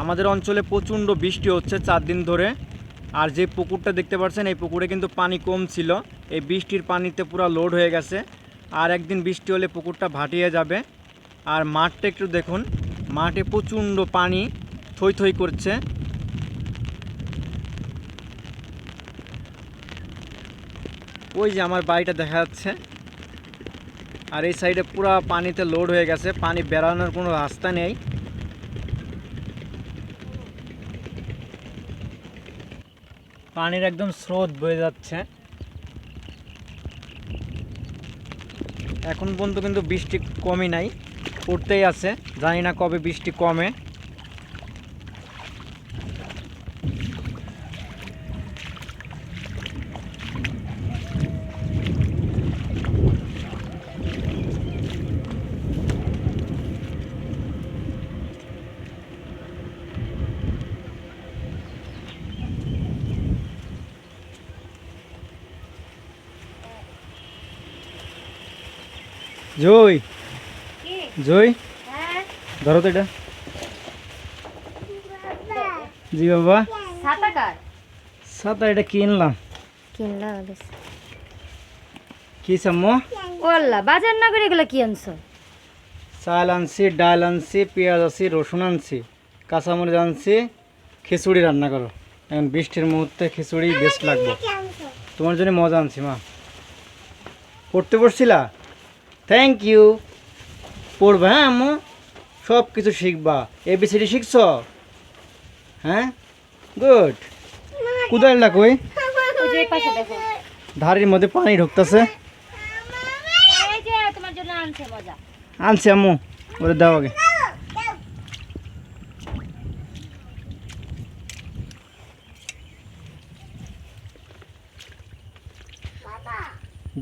আমাদের অঞ্চলে প্রচণ্ড বৃষ্টি হচ্ছে চার দিন ধরে। আর যে পুকুরটা দেখতে পাচ্ছেন, এই পুকুরে কিন্তু পানি কম ছিল। এই বৃষ্টির পানিতে পুরো লোড হয়ে গেছে। আর একদিন বৃষ্টি হলে পুকুরটা ভাটিয়ে যাবে। আর মাঠটা একটু দেখুন। মাঠে প্রচণ্ড পানি থই থই করছে। ওই যে আমার বাড়িটা দেখা যাচ্ছে। আর এই সাইডে পুরো পানিতে লোড হয়ে গেছে। পানি বেড়ানোর কোনো রাস্তা নেই। পানির একদম স্রোত বয়ে যাচ্ছে। এখন পর্যন্ত কিন্তু বৃষ্টি কমই নাই পড়তেই আছে। জানি না কবে বৃষ্টি কমে। জয় কি? জয় হ্যাঁ। ধরো তো এটা। জি বাবা। সাতা এটা কিনলাম কিনলাম কি সাম্মু? ওল্লা বাজার না করে এগুলো কি আনছো? চাল আনছি ডাল আনছি পেঁয়াজ আনছি রসুন আনছি কাঁচামরিচ আনছি খিচুড়ি রান্না করো। এখন বৃষ্টির মুহূর্তে খিচুড়ি বেস্ট লাগবে। তোমার জন্য মজা আনছি মা। পড়তে পড়ছিলা থ্যাংক ইউ পড়বা হ্যাঁ আম্মু? সব কিছু শিখবা এবিসিডি শিখছ? হ্যাঁ? গুড কোথায় কই? ধারের মধ্যে পানি ঢুকতেছে। আনছি, আম্মু। ওরে দাও আগে।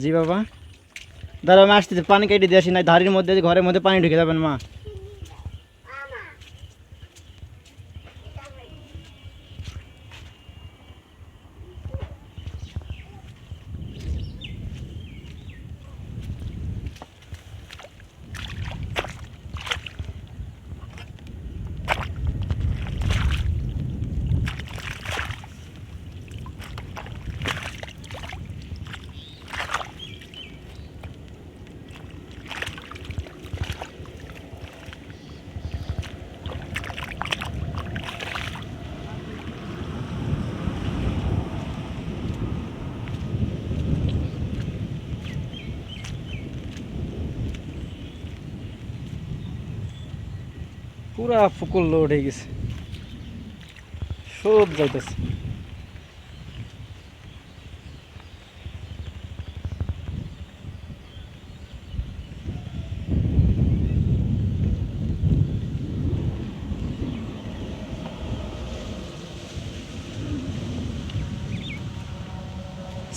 জি, বাবা। দাঁড়া আমি আসতেছি, পানি কেটে দিয়ে আসি না ধারির মধ্যে, ঘরের মধ্যে পানি ঢুকে যাবেন, মা। পুরা ফুকুল লোড হয়ে গেছে। সব যাইতেছে।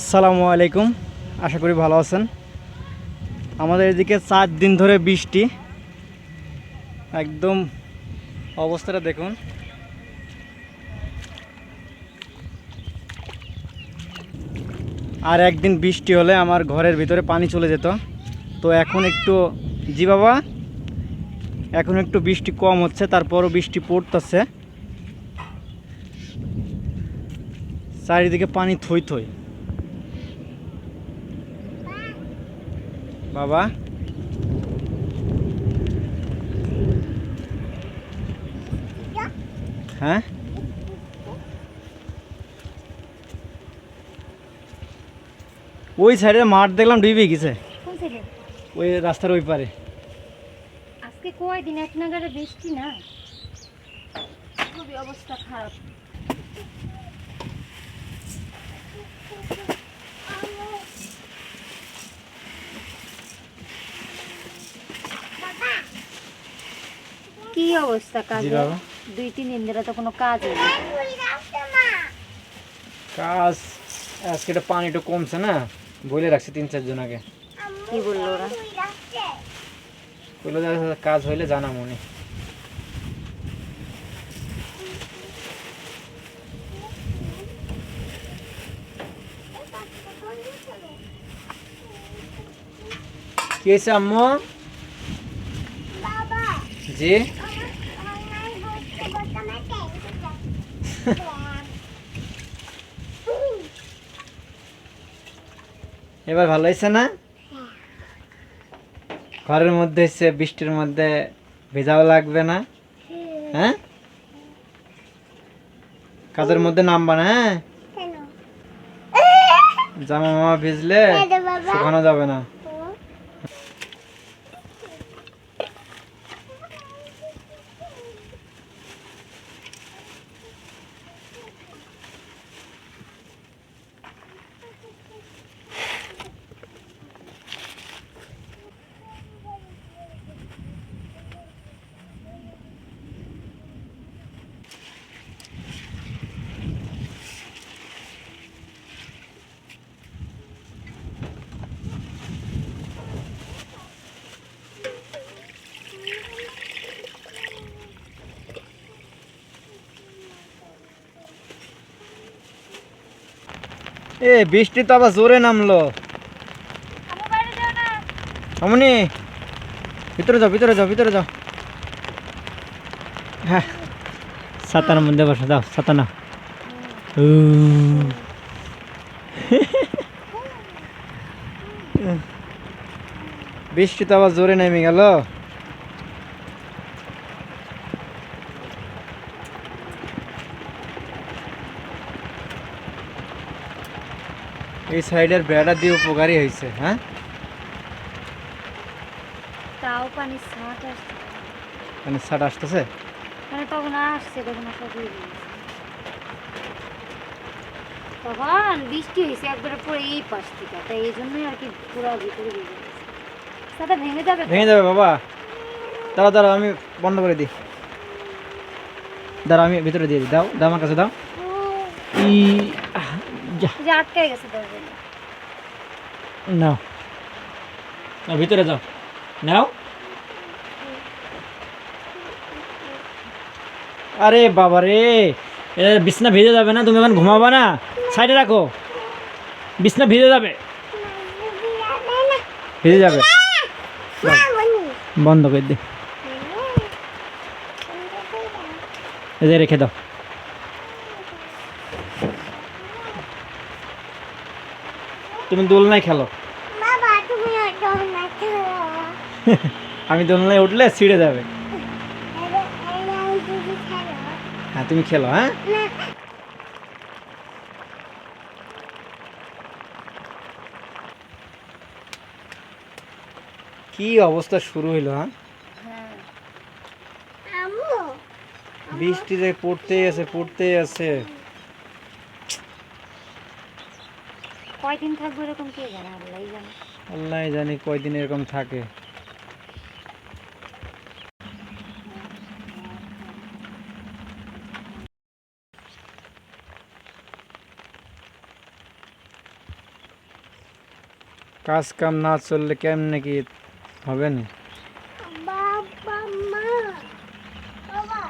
সালামু আলাইকুম, আশা করি ভালো আছেন। আমাদের এদিকে চার দিন ধরে বৃষ্টি। একদম অবস্থাটা দেখুন। আর একদিন বৃষ্টি হলে আমার ঘরের ভিতরে পানি চলে যেত। তো এখন একটু, জি বাবা? এখন একটু বৃষ্টি কম হচ্ছে, তারপরও বৃষ্টি পড়তেছে। চারিদিকে পানি থই থই। বাবা? হ্যাঁ? ওই সাইডে মাঠ দেখলাম ডুবে গেছে। ওই রাস্তার ওই পারে। আজকে কয় দিন এক নাগারে বৃষ্টি না? খুবই অবস্থা খারাপ। কি অবস্থা কাজ বাবা। দুই তিন দিন ধরে তো কোনো কাজ হয়নি কাজ আজকে এটা পানি একটু কমছে না বলে রাখছি তিন চারজন আগে। কি বলল ওরা? বলল কাজ হইলে জানা মনে কি হয়েছে আম্মু? জি? এবার ভালো হয়েছে না? ঘরের মধ্যে হচ্ছে বৃষ্টির মধ্যে ভেজাও লাগবে না? হ্যাঁ? কাজের মধ্যে নামবা না হ্যাঁ? জামা মামা ভিজলে শুকানো যাবে না। এ বৃষ্টি তো আবার জোরে নামলো। অমনি ভিতরে যাও ভিতরে যাও ভিতরে যাও। হ্যাঁ সাতার মধ্যে বসে যাও সাতা না উ। বৃষ্টি তো আবার জোরে নেমে গেল। এই সাইডের বেড়া দিয়ে উপকারী হয়েছে হ্যাঁ? তাও পানি ছাট আসছে। মানে ছাট আসতেছে? মানে তখন আসছে তখন সব গেছে। তখন বৃষ্টি হয়েছে একবারে পরে এই পাশ থেকে। তাই এই জন্যই আর কি পুরো ভিতরে দিয়ে গেছে। ভেঙে যাবে ভেঙে যাবে বাবা। দাঁড়াও দাঁড়াও আমি বন্ধ করে দিই। দাঁড়াও আমি ভিতরে দিয়ে দিই। দাও দাও আমার কাছে দাও। ই যা। আটকে গেছে নাও। নাও, ভিতরে যাও। নাও। আরে বাবা রে বিছনা ভিজে যাবে না তুমি এখন ঘুমাবা না। সাইডে রাখো। বিছনা ভিজে যাবে। ভিজে যাবে। বন্ধ করে দে। রেখে দাও। তুমি দোলনায় খেলো। আমি দোলনায় উঠলে ছিঁড়ে যাবে। হ্যাঁ তুমি খেলো হ্যাঁ? কি অবস্থা শুরু হইল হ্যাঁ? হ্যাঁ। আম্মু বৃষ্টি যে পড়তেই আছে পড়তেই আছে। কয়দিন এরকম কে জানে? জানে। জানি কয়দিন এরকম থাকে। কাজ কাম না চললে কেমন কি হবে না বাবা মা বাবা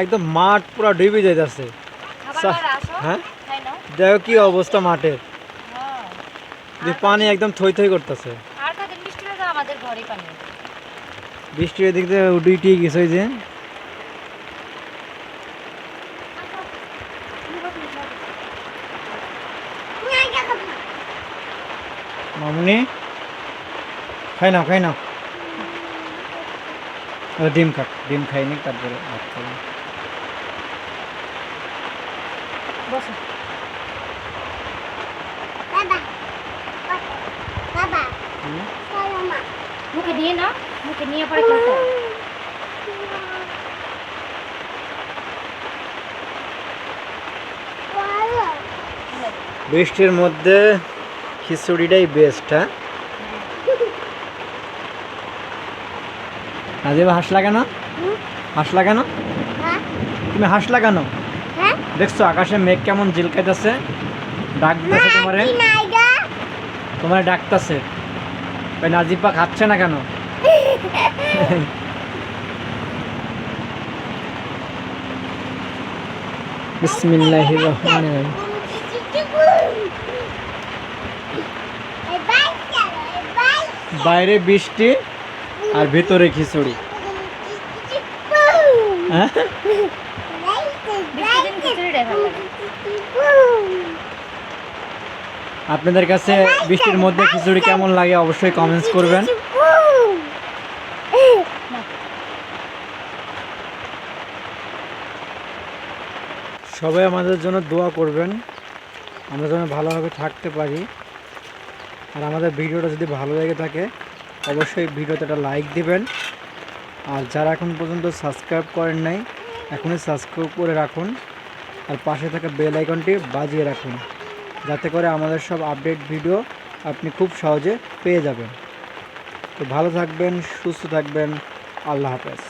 একদম মাঠ পুরো ডুবে যাইতেছে। হ্যাঁ? দেখো কি অবস্থা মাঠের হ্যাঁ। যে পানি একদম থই থই করতেছে। বৃষ্টি এদিক দিয়ে উডুইটি গেছে ওই যে। মামুনি খাই নাও খাই নাও। ডিম খাক ডিম খাইনি তারপরে ভাত খাব। বসো। মুখে মুখে নিয়ে পরে খেলতে। বৃষ্টির মধ্যে খিচুড়িটাই বেস্ট হ্যাঁ? হাসলা কেন? হাসলা কেন? হ্যাঁ? তুমি হাসলা কেন? দেখছ আকাশে মেঘ কেমন জিলকাইতেছে ডাক দিতেছে তোমারে তোমার ডাকতেছে ওই নাজিপা খাচ্ছে না কেন বিসমিল্লাহির রহমানির রহিম বাইরে বৃষ্টি আর ভিতরে খিচুড়ি হ্যাঁ আপনাদের কাছে বৃষ্টির মধ্যে খিচুড়ি কেমন লাগে অবশ্যই কমেন্টস করবেন। সবাই আমাদের জন্য দোয়া করবেন। আমরা যেন ভালোভাবে থাকতে পারি। আর আমাদের ভিডিওটা যদি ভালো লেগে থাকে, অবশ্যই ভিডিওতে একটা লাইক দিবেন। আর যারা এখন পর্যন্ত সাবস্ক্রাইব করেন নাই এখনই সাবস্ক্রাইব করে রাখুন আর পাশে থাকা বেল আইকনটি বাজিয়ে রাখুন, যাতে করে আমাদের সব আপডেট ভিডিও আপনি খুব সহজে পেয়ে যাবেন। তো ভালো থাকবেন, সুস্থ থাকবেন, আল্লাহ হাফেজ।